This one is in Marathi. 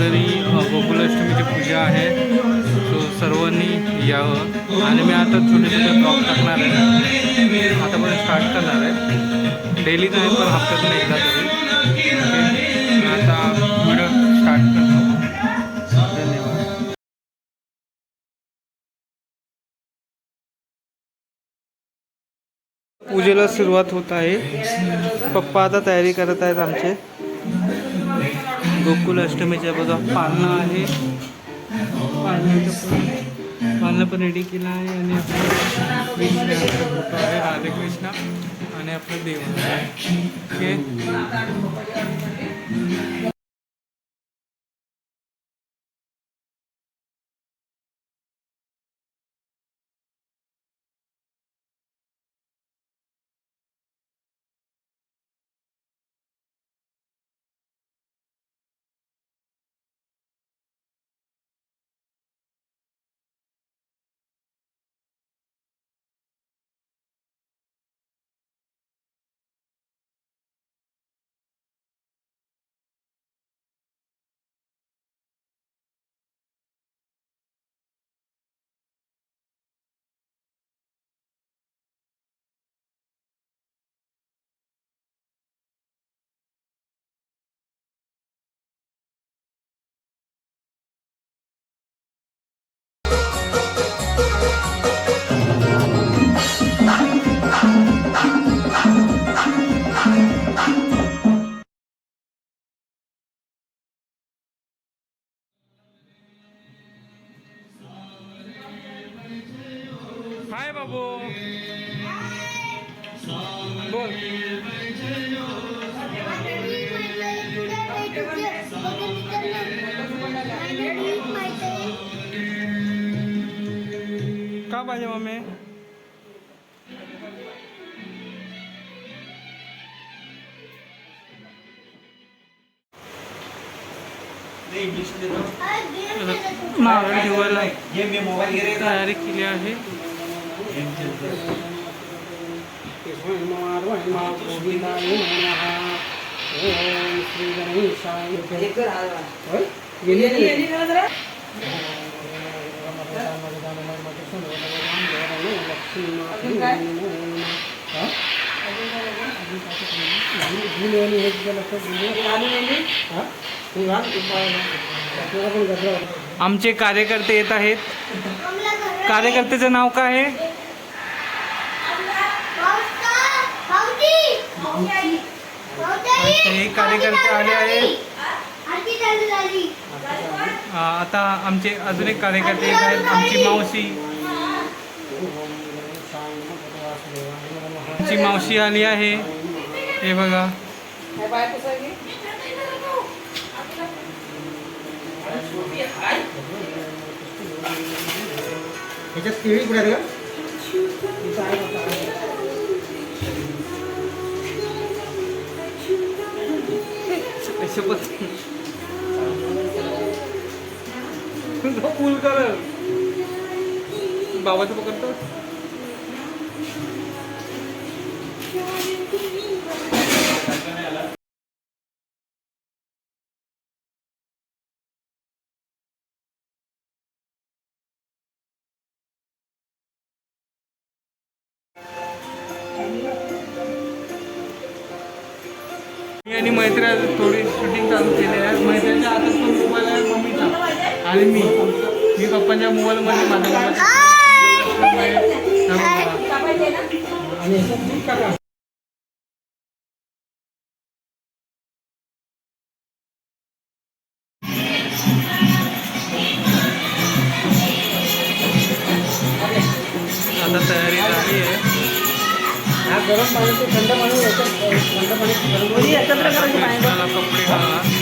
घरी गोकुलाष्टमीची पूजा आहे. सो सर्वांनी यावं. आणि मी आता छोटे छोटे ब्लॉग टाकणार आहे. आता पण स्टार्ट करणार आहे. डेली नाही पण हप्त्यातून एकदा तरी. आता व्हिडिओ स्टार्ट करतो. पूजेला सुरुवात होत आहे. पप्पा आता तयारी करत आहेत आमचे. गोकुल अष्टमीच्या बघा पाळणं आहे. पाळण्याचं पण पण रेडी केलं आहे आणि आपलं कृष्ण फोटो आहे राधाकृष्ण आणि आपलं देव आहे. ओके. बाबू बोल। का पाहिजे मम्मी? नारळ ठेवायला तयारी केली आहे आमचे कार्यकर्ते येत आहेत. कार्यकर्त्याचं नाव काय आहे? कार्यकर्ते आले आहेत आता आमचे अजून एक कार्यकर्ते आहेत. आमची मावशी. आमची मावशी आली आहे. हे बघा. ह्याच्यात केळी कुठे शपथ फुल कर बाबाचं पकडतो. मी आणि मैत्र्या थोडी शूटिंग चालू केली आहे. मैत्र्याच्या हातात पण मोबाईल आहे? मम्मीचा आणि मी. मी पप्पांच्या मोबाईलमध्ये माझ्या मोबाईल आता तयारी झाली आहे. गरम पाणी थंड पाणी थंड पाणी. गरम पाणी.